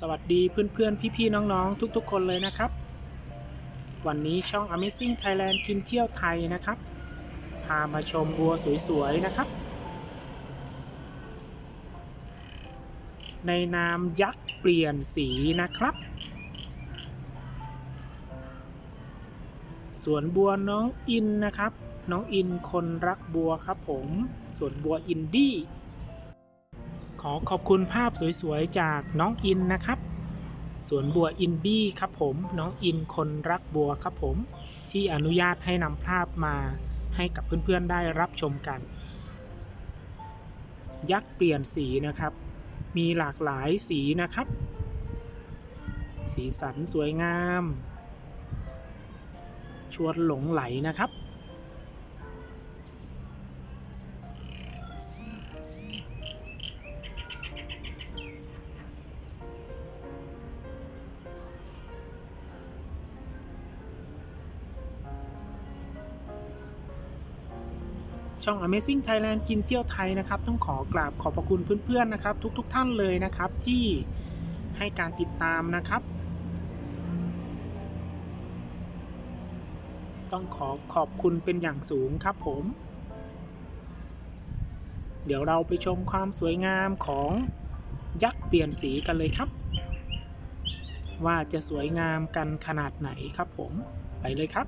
สวัสดีเพื่อนๆ พี่ๆ น้องๆ ทุกๆ คนเลยนะครับ วันนี้ช่อง Amazing Thailand กินเที่ยวไทยนะครับ พามาชมบัวสวยๆ นะครับ ในนามยักษ์เปลี่ยนสีนะครับ สวนบัวน้องอินนะครับ น้องอินคนรักบัวครับผม สวนบัวอินดี้ ขอขอบคุณภาพสวยๆ จากน้องอินนะครับ สวนบัวอินดี้ครับผม น้องอินคนรักบัวครับผม ที่อนุญาตให้นำภาพมาให้กับเพื่อนๆได้รับชมกัน ยักษ์เปลี่ยนสีนะครับ มีหลากหลายสีนะครับ สีสันสวยงาม ชวนหลงไหลนะครับ ช่อง Amazing Thailand กินเที่ยวไทยนะครับ ต้องขอกราบขอบพระคุณเพื่อนๆนะครับ ทุกๆทท่านเลยนะครับที่ให้การติดตามนะครับ ต้องขอขอบคุณเป็นอย่างสูงครับผม เดี๋ยวเราไปชมความสวยงามของยักษ์เปลี่ยนสีกันเลยครับ ว่าจะสวยงามกันขนาดไหนครับผมไปเลยครับ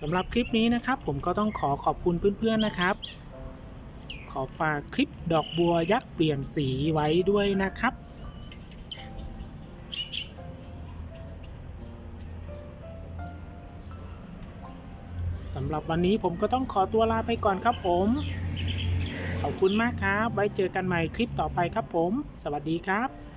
สำหรับคลิปนี้นะครับ ผมก็ต้องขอขอบคุณเพื่อนๆนะครับ ขอฝากคลิปดอกบัวยักษ์เปลี่ยนสีไว้ด้วยนะครับสำหรับวันนี้ผมก็ต้องขอตัวลาไปก่อนครับผม ขอบคุณมากครับ ไว้เจอกันใหม่คลิปต่อไปครับผม สวัสดีครับ